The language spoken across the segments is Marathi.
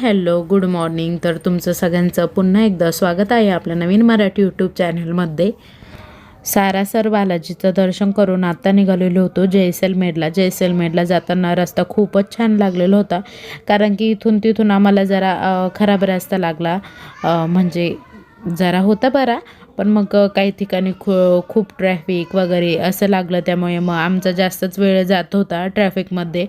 Hello good morning. तर तुमचं सगळ्यांचं पुन्हा एकदा स्वागत आहे आपल्या नवीन मराठी यूट्यूब चॅनलमध्ये. सारासर बालाजीचं दर्शन करून आता निघालेलो होतो जैसलमेरला. जैसलमेरला जाताना रस्ता खूपच छान लागलेला होता. कारण की इथून तिथून आम्हाला जरा खराब रस्ता लागला. म्हणजे जरा होता बरा पण मग काही ठिकाणी खू खूप ट्रॅफिक वगैरे असं लागलं. त्यामुळे मग आमचा जास्तच वेळ जात होता ट्रॅफिकमध्ये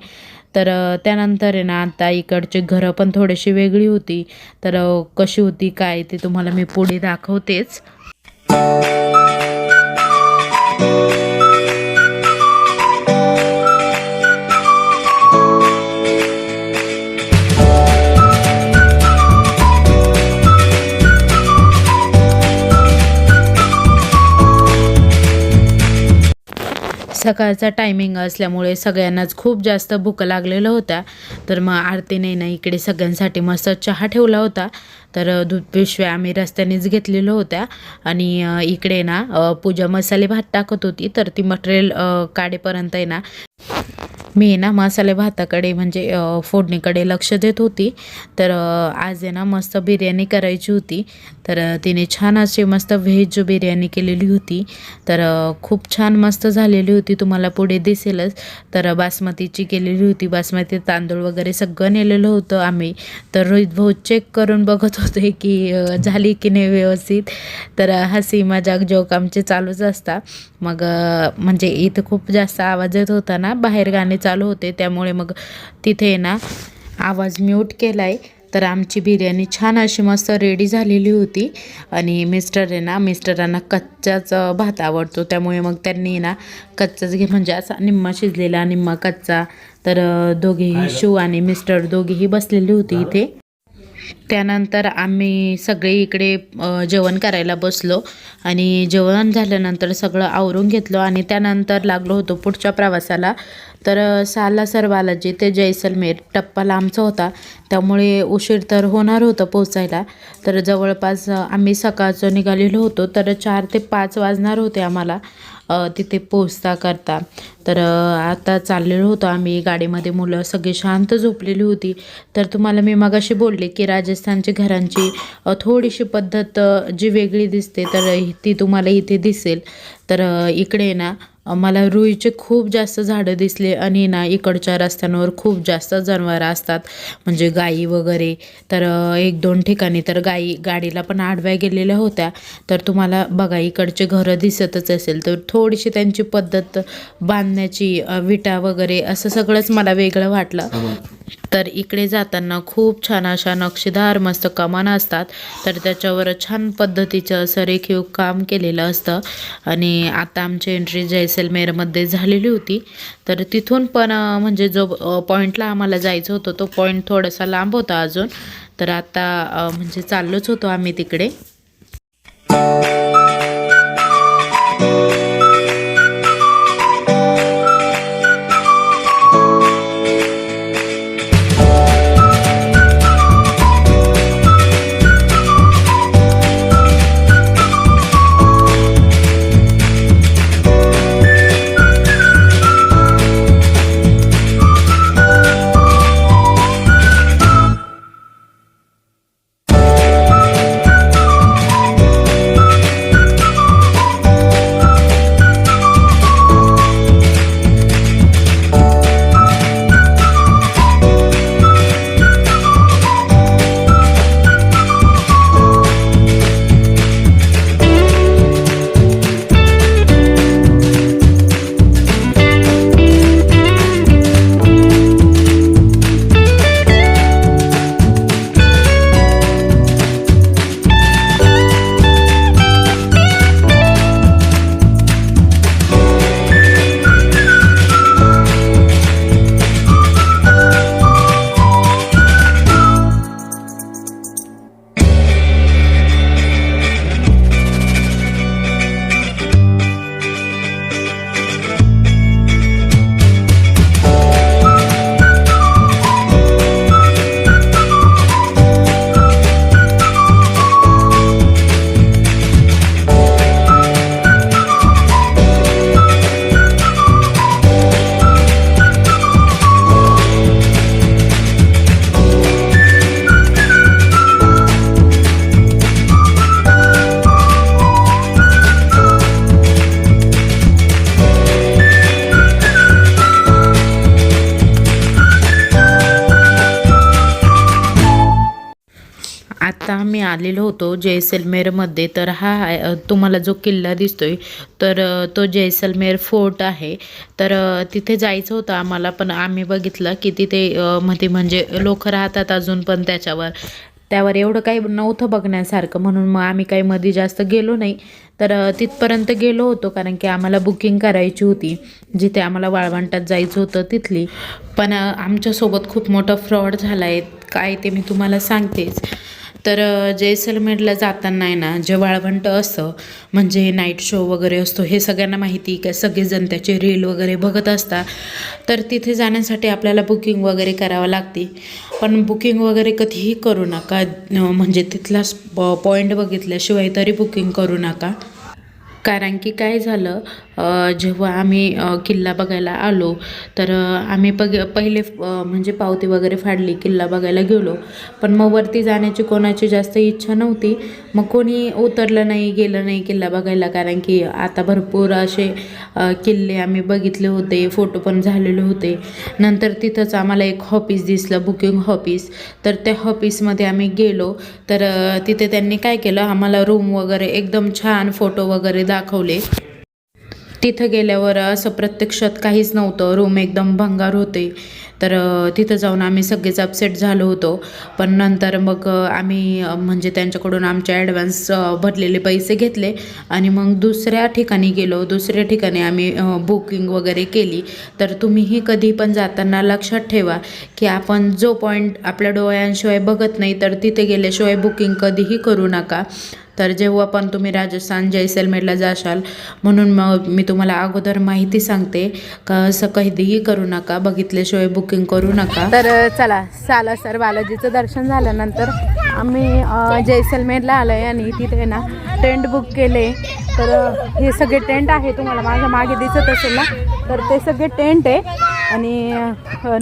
तर त्यानंतर आहे ना आता इकडची घरं पण थोडीशी वेगळी होती. तर कशी होती काय ते तुम्हाला मी पुढे दाखवतेच. सकाळचा टायमिंग असल्यामुळे सगळ्यांनाच खूप जास्त भूक लागलेलं होत्या तर मग आरतीने ना इकडे सगळ्यांसाठी मस्त चहा ठेवला होता. तर दूध पिशव्या आम्ही रस्त्यानेच घेतलेलं होत्या. आणि इकडे ना पूजा मसाले भात टाकत होती. तर ती मटेरियल काढेपर्यंत आहे ना मी ना मसाले भाताकडे म्हणजे फोडणीकडे लक्ष देत होती. तर आज आहे ना मस्त बिर्याणी करायची होती. तर तिने छान अशी मस्त व्हेज बिर्याणी केलेली होती. तर खूप छान मस्त झालेली होती. तुम्हाला पुढे दिसेलच. तर बासमतीची केलेली होती. बासमती तांदूळ वगैरे सगळं नेलेलं होतं आम्ही. तर रोहित भाऊ चेक करून बघत होते की झाली की नाही व्यवस्थित. तर हसी मजाक जोक आमचे चालूच असता मग म्हणजे इथं खूप जास्त आवाज येत होता ना. बाहेर गाणे चालू होते त्यामुळे मग तिथे ना आवाज म्यूट केला आहे तर आमची बिर्याणी छान अशी मस्त रेडी झालेली होती. आणि मिस्टर आहे ना मिस्टरांना कच्चाच भात आवडतो. त्यामुळे मग त्यांनी ना कच्चाच घे म्हणजे असा निम्मा शिजलेला निम्मा कच्चा. तर दोघेही शिव आणि मिस्टर दोघेही बसलेली होती इथे. त्यानंतर आम्ही सगळे इकडे जेवण करायला बसलो. आणि जेवण झाल्यानंतर सगळं आवरून घेतलं आणि त्यानंतर लागलो होतो पुढच्या प्रवासाला. तर अ, सालासर बालाजी ते जैसलमेर टप्पा लांबचा होता. त्यामुळे उशीर तर होणार होतं पोचायला तर जवळपास आम्ही सकाळचं निघालेलो होतो. तर चार ते पाच वाजणार होते आम्हाला तिथे पोचता करता तर आता चाललेलो होतो आम्ही गाडीमध्ये. मुलं सगळी शांत झोपलेली होती. तर तुम्हाला मी मगाशी बोलले की राजस्थानची घरांची थोडीशी पद्धत जी वेगळी दिसते तर ती तुम्हाला इथे दिसेल. तर इकडे ना मला रुईचे खूप जास्त झाडं दिसले आणि ना इकडच्या रस्त्यांवर खूप जास्त जनावरं असतात म्हणजे गाई वगैरे. तर एक दोन ठिकाणी तर गाई गाडीला पण आडव्या गेलेल्या होत्या. तर तुम्हाला बघा इकडचे घरं दिसतच असेल. तर थोडीशी त्यांची पद्धत बांध अ, विटा वगैरे असं सगळंच मला वेगळं वाटलं. तर इकडे जाताना खूप छान अशा नक्षीदार मस्त कमानं असतात. तर त्याच्यावर छान पद्धतीचं असं रेखीव काम केलेलं असतं. आणि आता आमची एंट्री जैसलमेरमध्ये झालेली होती. तर तिथून पण म्हणजे जो पॉईंटला आम्हाला जायचं होतं तो पॉईंट थोडासा लांब होता अजून. तर आता म्हणजे चाललोच होतो आम्ही तिकडे. आम्ही आलेलो होतो जैसलमेरमध्ये तर हा तुम्हाला जो किल्ला दिसतोय तर तो जैसलमेर फोर्ट आहे. तर तिथे जायचं होतं आम्हाला पण आम्ही बघितलं की तिथे मध्ये म्हणजे लोक राहतात अजून पण त्याच्यावर. त्यावर एवढं काही नव्हतं बघण्यासारखं म्हणून मग आम्ही काही मध्ये जास्त गेलो नाही. तर तिथपर्यंत गेलो होतो कारण की आम्हाला बुकिंग करायची होती जिथे आम्हाला वाळवंटात जायचं होतं तिथली. पण आमच्यासोबत खूप मोठा फ्रॉड झाला आहे काय ते मी तुम्हाला सांगतेच. तर जैसलमेरला जाताना आहे ना जे वाळवंट असतं म्हणजे नाईट शो वगैरे असतो हे सगळ्यांना माहिती का? सगळेजण त्याचे रील वगैरे बघत असतात. तर तिथे जाण्यासाठी आपल्याला बुकिंग वगैरे करावं लागते. पण बुकिंग वगैरे कधीही करू नका. म्हणजे तिथला पॉईंट बघितल्याशिवाय तरी बुकिंग करू नका. कारण की काय झालं जेव्हा आम्ही किल्ला बघायला आलो तर आम्ही बघ पहिले म्हणजे पावती वगैरे फाडली किल्ला बघायला गेलो. पण मग वरती जाण्याची कोणाची जास्त इच्छा नव्हती. मग कोणी उतरलं नाही गेलं नाही किल्ला बघायला कारण की आता भरपूर असे किल्ले आम्ही बघितले होते फोटो पण झालेले होते. नंतर तिथंच आम्हाला एक ऑफिस दिसलं बुकिंग ऑफिस तर त्या ऑफिसमध्ये आम्ही गेलो. तर तिथे त्यांनी काय केलं आम्हाला रूम वगैरे एकदम छान फोटो वगैरे दाखवले. तिथं गेल्यावर असं प्रत्यक्षात काहीच नव्हतं. रूम एकदम भंगार होते. तर तिथं जाऊन आम्ही सगळेच अपसेट झालो होतो. पण नंतर मग आम्ही म्हणजे त्यांच्याकडून आमच्या ॲडव्हान्स भरलेले पैसे घेतले. आणि मग दुसऱ्या ठिकाणी गेलो. दुसऱ्या ठिकाणी आम्ही बुकिंग वगैरे केली. तर तुम्हीही कधी पण जाताना लक्षात ठेवा की आपण जो पॉईंट आपल्या डोळ्यांशिवाय बघत नाही तर तिथे गेल्याशिवाय बुकिंग कधीही करू नका. तर जेव्हा पण तुम्ही राजस्थान जैसलमेरला जाशाल म्हणून मग मी तुम्हाला अगोदर माहिती सांगते. का असं कधीही करू नका बघितल्याशिवाय बुकिंग करू नका. तर चला सालासर बालाजीचं दर्शन झाल्यानंतर आम्ही जैसलमेरला आलो आहे आणि तिथे ना टेंट बुक केले. तर हे सगळे टेंट आहे तुम्हाला माझ्या मागे दिसत असेल ना तर ते सगळे टेंट आहे. आणि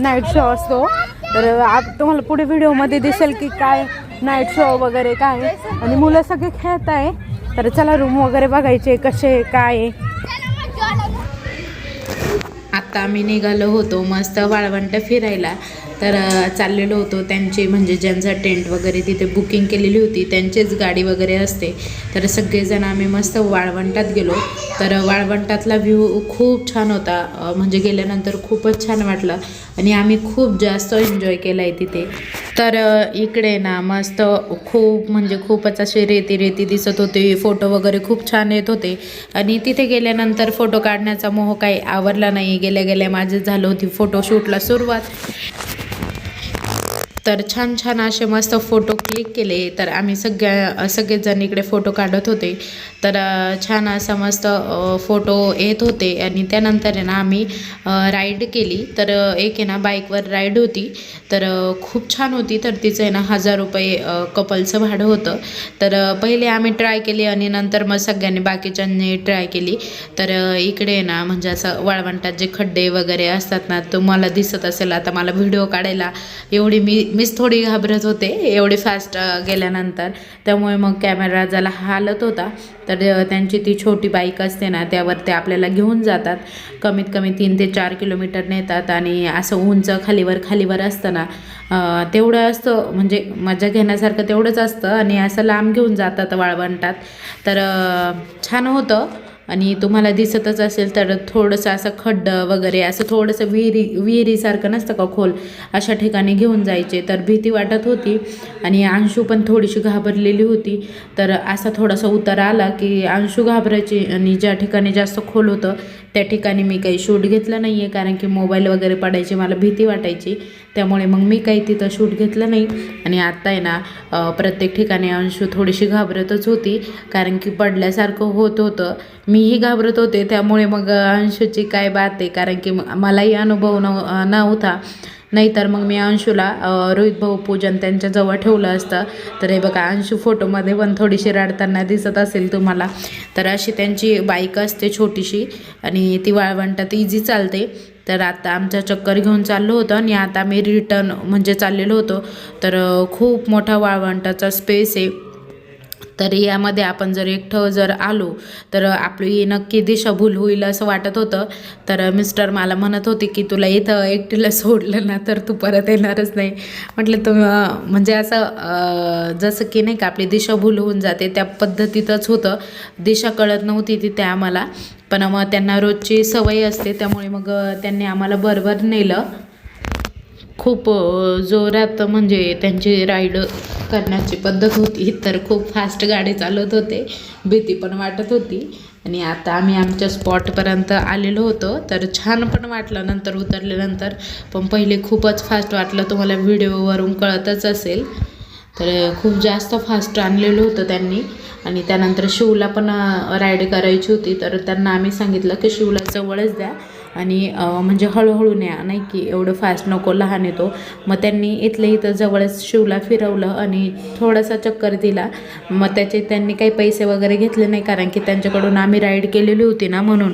नाईट शो असतो. तर आप तुम्हाला पुढे व्हिडिओमध्ये दिसेल की काय नाईट शो वगैरे काय आहे. आणि मुलं सगळे खेळत आहे. तर चला रूम वगैरे बघायचे कसे काय आता आत्ता आम्ही निघालो होतो मस्त वाळवंट फिरायला. तर चाललेलो होतो त्यांचे म्हणजे ज्यांचा टेंट वगैरे तिथे बुकिंग केलेली होती त्यांचीच गाडी वगैरे असते. तर सगळेजण आम्ही मस्त वाळवंटात गेलो. तर वाळवंटातला व्ह्यू खूप छान होता. म्हणजे गेल्यानंतर खूपच छान वाटलं आणि आम्ही खूप जास्त एन्जॉय केला आहे तिथे. तर इकडे ना मस्त खूप म्हणजे खूपच असे रेती रेती दिसत होते. फोटो वगैरे खूप छान येत होते. आणि तिथे गेल्यानंतर फोटो काढण्याचा मोह काही आवरला नाही. गेल्या गेल्या माझं झालं होती फोटोशूटला सुरुवात. तर छान छान असे मस्त फोटो क्लिक केले तर आम्ही सगळ्या सगळेजण इकडे फोटो काढत होते. तर छान असा मस्त फोटो येत होते आणि त्यानंतर आहे ना आम्ही राईड केली. तर एक आहे ना बाईकवर राईड होती. तर खूप छान होती. तर तिचं आहे ना हजार रुपये कपलचं भाडं होतं. तर पहिले आम्ही ट्राय केली आणि नंतर मग सगळ्यांनी बाकीच्यांनी ट्राय केली. तर इकडे आहे ना म्हणजे असं वाळवंटात जे खड्डे वगैरे असतात ना तुम्हाला दिसत असेल. आता मला व्हिडिओ काढायला एवढी मी मीच थोडी घाबरत होते. एवढी फास्ट गेल्यानंतर. त्यामुळे मग कॅमेरा ज्याला हालत होता. तर त्यांची ती छोटी बाईक असते ना त्यावर ते आपल्याला घेऊन जातात. कमीत कमी तीन ते चार किलोमीटर नेतात आणि असं उंच खालीवर खालीवर असतं ना तेवढं असतं. म्हणजे मजा घेण्यासारखं तेवढंच असतं आणि असं लांब घेऊन जातात वाळवंटात. तर छान होतं. आणि तुम्हाला दिसतच असेल तर थोडंसं असं खड्ड वगैरे असं थोडंसं विहिरी विहिरीसारखं नसतं का खोल? अशा ठिकाणी घेऊन जायचे. तर भीती वाटत होती आणि अंशू पण थोडीशी घाबरलेली होती. तर असा थोडासा उतार आला की अंशू घाबरायची आणि ज्या ठिकाणी जास्त खोल होतं त्या ठिकाणी मी काही शूट घेतलं नाही आहे कारण की मोबाईल वगैरे पडायची मला भीती वाटायची. त्यामुळे मग मी काही तिथं शूट घेतलं नाही. आणि आत्ता आहे ना प्रत्येक ठिकाणी अंशू थोडीशी घाबरतच होती कारण की पडल्यासारखं होत होतं. मीही घाबरत होते त्यामुळे मग अंशूची काय बात आहे कारण की मलाही अनुभव नव नव्हता. नाहीतर मग मी अंशूला रोहित भाऊ पूजन त्यांच्याजवळ ठेवलं असतं. तर हे बघा अंशू फोटोमध्ये पण थोडीशी रडताना दिसत असेल तुम्हाला. तर अशी त्यांची बाईक असते छोटीशी आणि ती वाळवंटात इझी चालते. तर आता आमचा चक्कर घेऊन चाललो होतो आणि आता मी रिटर्न म्हणजे चाललेलो होतो. तर खूप मोठा वाळवंटाचा स्पेस आहे. तर यामध्ये आपण जर एकटं जर आलो तर आपली नक्की दिशाभूल होईल असं वाटत होतं. तर मिस्टर मला म्हणत होते की तुला इथं एकटीला सोडलं ना तर तू परत येणारच नाही. म्हटलं तर म्हणजे असं जसं की नाही का आपली दिशाभूल होऊन जाते त्या पद्धतीतच होतं. दिशा कळत नव्हती तिथे आम्हाला. पण मग त्यांना रोजची सवय असते त्यामुळे मग त्यांनी आम्हाला बरोबर नेलं. खूप जोरात म्हणजे त्यांची राईड करण्याची पद्धत होती तर खूप फास्ट गाडी चालवत होते भीती पण वाटत होती. आणि आता आम्ही आमच्या स्पॉटपर्यंत आलेलो होतो तर छान पण वाटलं नंतर उतरल्यानंतर. पण पहिले खूपच फास्ट वाटलं तुम्हाला व्हिडिओवरून कळतच असेल. तर खूप जास्त फास्ट आणलेलं होतं त्यांनी. आणि त्यानंतर शिवला पण राईड करायची होती. तर त्यांना आम्ही सांगितलं की शिवला जवळच द्या. आणि म्हणजे हळूहळू न्या. नाही की एवढं फास्ट नको लहान येतो मग त्यांनी इथल्या इथं जवळच शिवला फिरवलं आणि थोडासा चक्कर दिला. मग त्याचे त्यांनी काही पैसे वगैरे घेतले नाही कारण की त्यांच्याकडून आम्ही राईड केलेली होती ना म्हणून.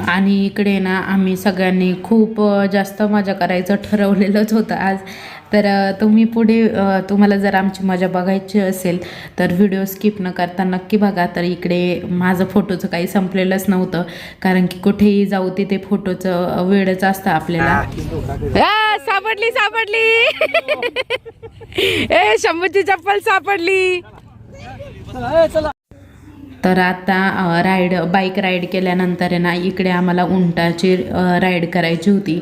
आणि इकडे ना आम्ही सगळ्यांनी खूप जास्त मजा करायचं ठरवलेलंच होतं आज. तर तुम्ही पुढे तुम्हाला जर आमची मजा बघायची असेल तर व्हिडिओ स्किप न करता नक्की बघा. तर इकडे माझं फोटोचं काही संपलेलंच नव्हतं. कारण की कुठेही जाऊ तिथे फोटोचं वेळच असतं आपल्याला. सापडली सापडली! ए शंभूची चप्पल सापडली! तर आता राईड बाईक राईड केल्यानंतर आहे ना इकडे आम्हाला उंटाची राईड करायची होती.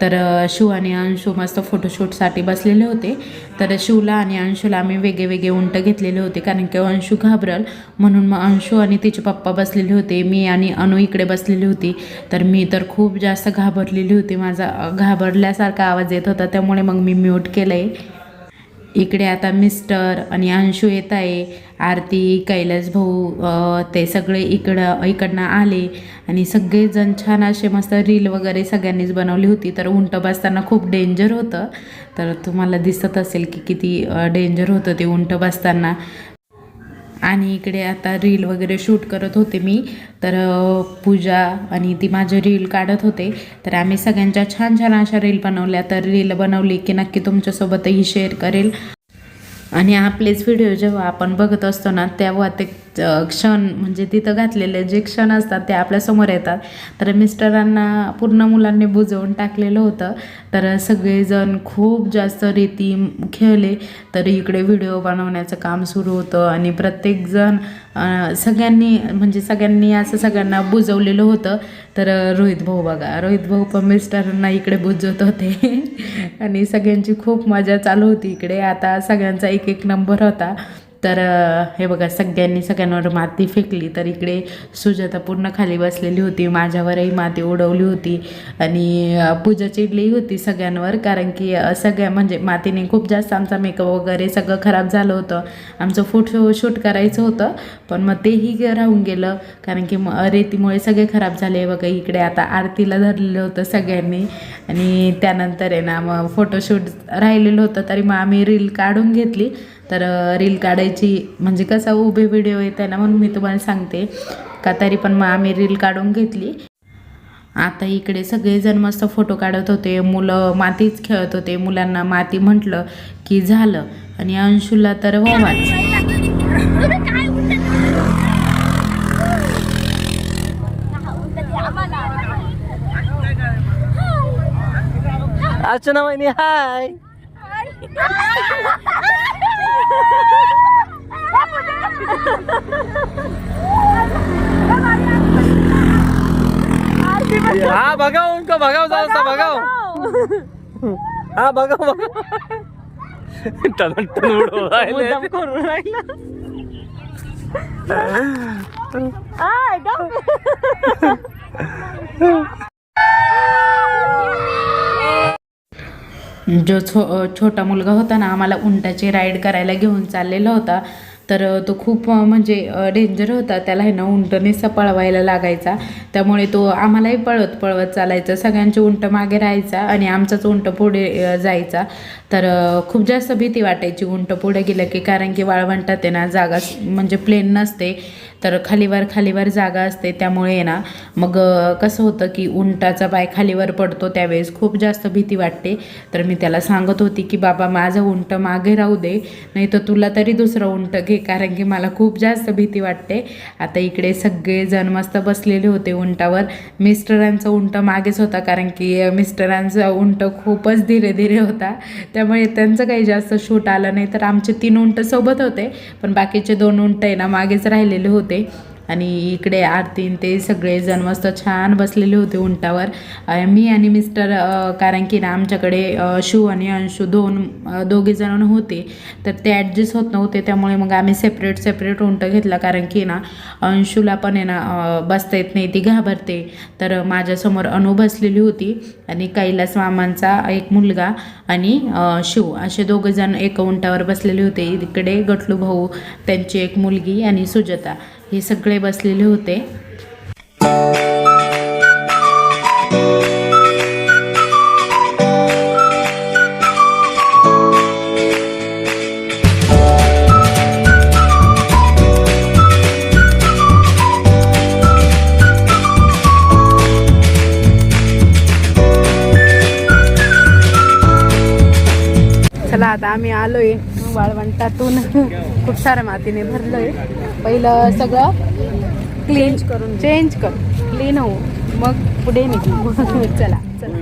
तर शिव आणि अंशू मस्त फोटोशूटसाठी बसलेले होते. तर शिवला आणि अंशूला आम्ही वेगळे वेगळे उंट घेतलेले होते कारण की अंशू घाबरल. म्हणून मग अंशू आणि तिचे पप्पा बसलेले होते मी आणि अनु इकडे बसलेली होती. तर मी तर खूप जास्त घाबरलेली होती. माझा घाबरल्यासारखा आवाज येत होता त्यामुळे मग मी म्यूट केलं आहे इकडे आता मिस्टर आणि अंशू येत आहे आरती कैलास भाऊ ते सगळे इकडं इकडनं आले. आणि सगळेजण छान असे मस्त रील वगैरे सगळ्यांनीच बनवली होती. तर उंट बसताना खूप डेंजर होतं. तर तुम्हाला दिसत असेल की किती डेंजर होतं ते उंट बसताना. आणि इकडे आता रील वगैरे शूट करत होते मी. तर पूजा आणि ती माझे रील काढत होते. तर आम्ही सगळ्यांच्या छान छान अशा रील बनवल्या. तर रील बनवली की नक्की तुमच्यासोबतही शेअर करेल. आणि आपलेच व्हिडिओ जेव्हा आपण बघत असतो ना तेव्हा ते क्षण म्हणजे तिथं घातलेले जे क्षण असतात ते आपल्यासमोर येतात. तर मिस्टरांना पूर्ण मुलांनी बुजवून टाकलेलं होतं. तर सगळेजण खूप जास्त रीती खेळले. तर इकडे व्हिडिओ बनवण्याचं काम सुरू होतं आणि प्रत्येकजण सगळ्यांनी म्हणजे सगळ्यांनी असं सगळ्यांना बुजवलेलं होतं. तर रोहित भाऊ बघा रोहित भाऊ पण मिस्टरांना इकडे बुजवत होते. आणि सगळ्यांची खूप मजा चालू होती इकडे. आता सगळ्यांचा एक एक नंबर होता. तर हे बघा सगळ्यांनी सगळ्यांवर माती फेकली तर इकडे सुजाता पूर्ण खाली बसलेली होती माझ्यावरही माती उडवली होती आणि पूजा चिडली होती सगळ्यांवर कारण की सगळ्या म्हणजे मातीने खूप जास्त आमचा मेकअप वगैरे सगळं खराब झालं होतं. आमचं फोटो शूट करायचं होतं पण मग तेही राहून गेलं कारण की मग रेतीमुळे सगळे खराब झाले. बघा इकडे आता आरतीला धरलेलं होतं सगळ्यांनी आणि त्यानंतर आहे ना मग फोटोशूट राहिलेलं होतं तरी मग आम्ही रील काढून घेतली तर रील काढायची म्हणजे कसं उभे व्हिडिओ येत आहे ना म्हणून मी तुम्हाला सांगते. का तरी पण मग आम्ही रील काढून घेतली. आता इकडे सगळेजण मस्त फोटो काढत होते. मुलं मातीच खेळत होते. मुलांना माती म्हटलं की झालं. आणि अंशूला तर वावाच. अर्चना वहिनी हाय. हा भगाव उनको भगाव जाऊ भगाव हा भगाव भगाव टन टन उडव राहिले जो छो छोटा मुलगा होता ना आम्हाला उंटाची राईड करायला घेऊन चाललेला होता. तर तो खूप म्हणजे डेंजर होता. त्याला आहे ना उंट पळवायला लागायचा. त्यामुळे तो आम्हालाही पळत पळवत चालायचा. सगळ्यांचे उंट मागे राहायचा आणि आमचाच उंट पुढे जायचा. तर खूप जास्त भीती वाटायची उंट पुढे गेलं की कारण की वाळवंटात आहे ना जागा म्हणजे प्लेन नसते. तर खालीवर खालीवर जागा असते त्यामुळे ना मग कसं होतं की उंटाचा पाय खालीवर पडतो त्यावेळेस खूप जास्त भीती वाटते. तर मी त्याला सांगत होती की बाबा माझं उंट मागे राहू दे नाही तर तुला तरी दुसरं उंट घे कारण की मला खूप जास्त भीती वाटते. आता इकडे सगळेजण मस्त बसलेले होते उंटावर. मिस्टरांचं उंट मागेच होता कारण की मिस्टरांचं मिस्टरांचा उंट खूपच धीरे धीरे होता. त्यामुळे त्यांचं काही जास्त शूट आलं नाही तर आमचे तीन उंट सोबत होते. पण बाकीचे दोन उंट आहे ना मागेच राहिलेले होते. आणि इकडे आरतीन ते सगळेजण मस्त छान बसलेले होते उंटावर. मी आणि मिस्टर कारण की ना आमच्याकडे शिव आणि अंशू दोन दोघे जण होते. तर ते ॲडजस्ट होत नव्हते त्यामुळे मग आम्ही सेपरेट सेपरेट उंट घेतला. कारण की ना अंशूला पण आहे ना बसता येत नाही ती घाबरते. तर माझ्यासमोर अनु बसलेली होती आणि कैलास मामांचा एक मुलगा आणि शिव असे दोघे जण एका उंटावर बसलेले होते. इकडे गटलू भाऊ त्यांची एक मुलगी आणि सुजाता. हे सगळे बसलेले होते. चला आता आम्ही आलोय वाळवंटातून. खूप साऱ्या मातीने भरलोय. पहिलं सगळं क्लीन करून चेंज कर. क्लीन होऊ. मग पुढे निघू. चला. चला.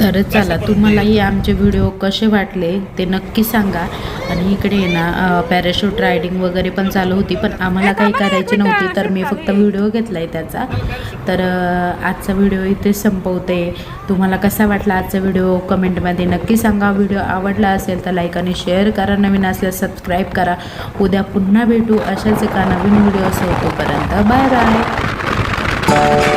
तर चला तुम्हालाही आमचे व्हिडिओ कसे वाटले ते नक्की सांगा. आणि इकडे ना पॅराशूट रायडिंग वगैरे पण चालू होती पण आम्हाला काही करायची नव्हती तर मी फक्त व्हिडिओ घेतला आहे त्याचा. तर आजचा व्हिडिओ इथे संपवते. तुम्हाला कसा वाटला आजचा व्हिडिओ कमेंटमध्ये नक्की सांगा. व्हिडिओ आवडला असेल तर लाईक आणि शेअर करा. नवीन असल्यास सबस्क्राईब करा. उद्या पुन्हा भेटू अशाच एका नवीन व्हिडिओ तोपर्यंत बाय बाय